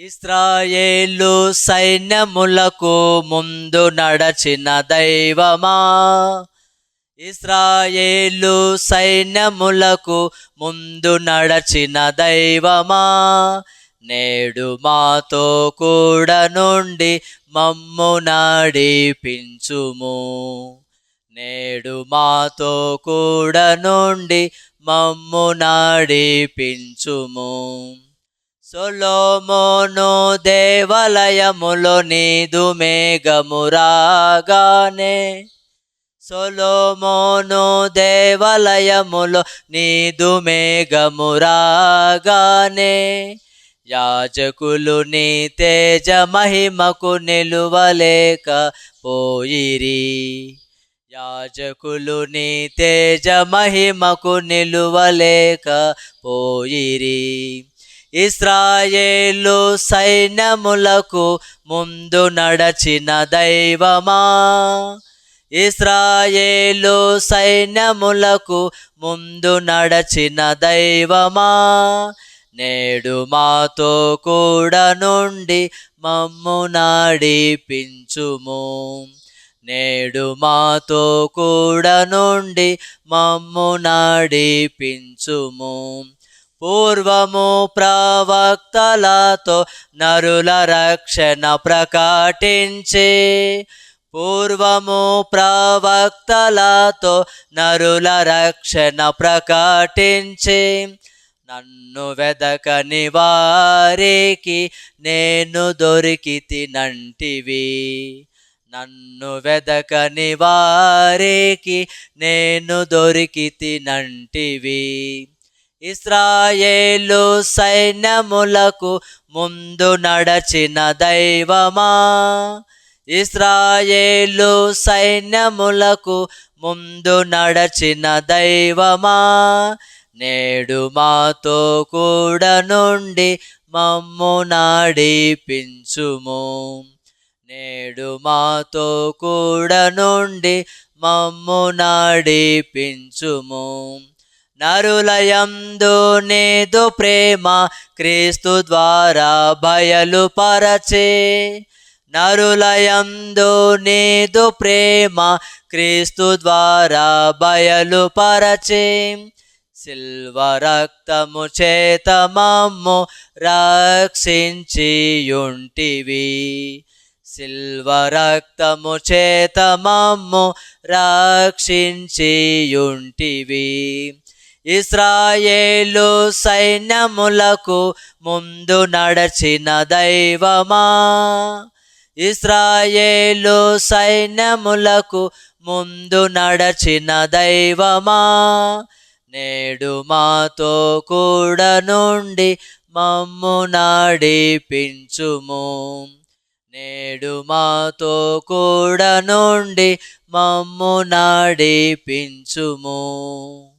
ఇస్రాయేలు సైన్యములకు ముందు నడచిన దైవమా? ఇస్రాయేలు సైన్యములకు ముందు నడచిన దైవమా? నేడు మాతో కూడా నుండి మమ్ము నడిపించుము. నేడు మాతో కూడా నుండి మమ్ము నడిపించుము. సొలోమోను దేవాలయములో నీదు మేఘమురాగానే సొలోమోను దేవాలయములో నీదు మేఘమురాగానే యాజకులు నీ తేజ మహిమకు నిలువలేక పోయిరి. యాజకులు నీ తేజ మహిమకు నిలువలేక పోయిరి. ఇస్రాయేలు సైన్యములకు ముందు నడచిన దైవమా? ఇస్రాయేలు సైన్యములకు ముందు నడచిన దైవమా? నేడు మాతో కూడా నుండి మమ్ము నడిపించుము. నేడు మాతో కూడా నుండి మమ్ము నడిపించుము. పూర్వము ప్రవక్తలతో నరుల రక్షణ ప్రకటించి పూర్వము ప్రవక్తలతో నరుల రక్షణ ప్రకటించి నన్ను వెదకని వారికి నేను దొరికి తినంటివి నన్ను వెదకని వారికి నేను దొరికి తినంటివి ఇస్రాయేలు సైన్యములకు ముందు నడచిన దైవమా? ఇస్రాయేలు సైన్యములకు ముందు నడచిన దైవమా? నేడు మాతో కూడా నుండి మమ్ము నాడిపించుము. నేడు మాతో కూడా నుండి మమ్ము నాడిపించుము. నరులయందు నేదు ప్రేమ క్రీస్తు ద్వారా బయలుపరచే నరులయందు నేదు ప్రేమ క్రీస్తు ద్వారా బయలుపరచే సిల్వ రక్తము చేత మమ్ము రక్షించియుంటివి. సిల్వ రక్తము చేత మమ్ము రక్షించియుంటివి. ఇస్రాయేలు సైన్యములకు ముందు నడచిన దైవమా? ఇస్రాయేలు సైన్యములకు ముందు నడచిన దైవమా? నేడు మాతో కూడా నుండి మమ్ము నడిపించుము. నేడు మాతో కూడా నుండి మమ్ము నడిపించుము.